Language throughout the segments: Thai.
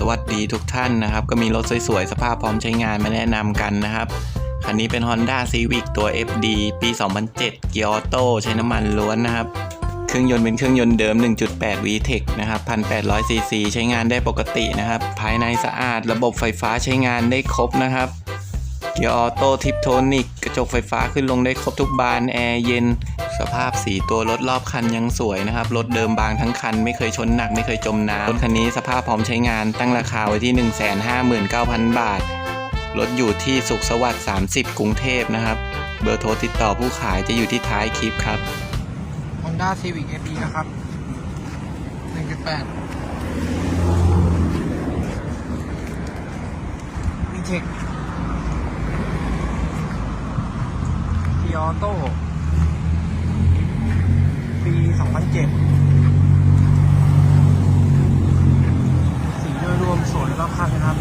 สวัสดีทุกท่านนะครับ ก็มีรถสวยๆ สภาพพร้อมใช้งานมาแนะนำกันนะครับ คันนี้เป็น Honda Civic ตัว FD ปี 2007 เกียร์ออโต้ใช้น้ำมันล้วนนะครับ เครื่องยนต์เป็นเครื่องยนต์เดิม 1.8 VTEC นะครับ 1,800 cc ใช้งานได้ปกตินะครับ ภายในสะอาด ระบบไฟฟ้าใช้งานได้ครบนะครับ เกียร์ออโต้ทิปโทนิก กระจกไฟฟ้าขึ้นลงได้ครบทุกบานแอร์เย็น สภาพสีตัวรถรอบคันยังสวยนะครับ รถเดิมบางทั้งคันไม่เคยชนหนักไม่เคยจมน้ำรถคันนี้สภาพพร้อมใช้งานตั้งราคาไว้ที่ 159,000 บาท รถอยู่ที่สุขสวัสดิ์ 30 กรุงเทพนะครับ เบอร์โทรติดต่อผู้ขายจะอยู่ที่ท้ายคลิปครับ Honda Civic FD นะครับ 1.8 VTEC เกียร์ ออโต้ปี 2007 สีโดยรวมสวยรอบคันนะครับ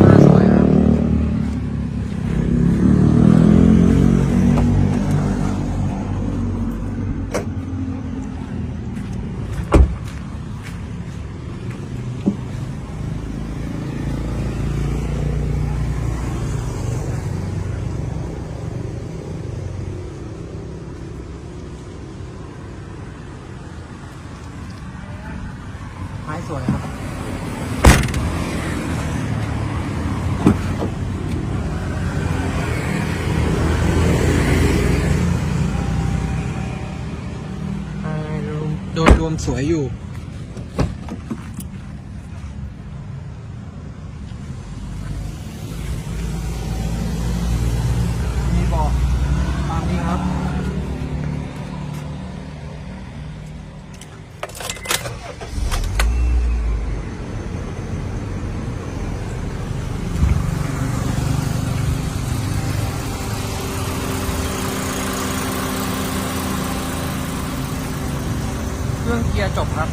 น่าสวยครับ ไม้สวยครับโดยรวมสวยอยู่ มีเบาะตามนี้ครับ เค รื่องเกียร์จบครับ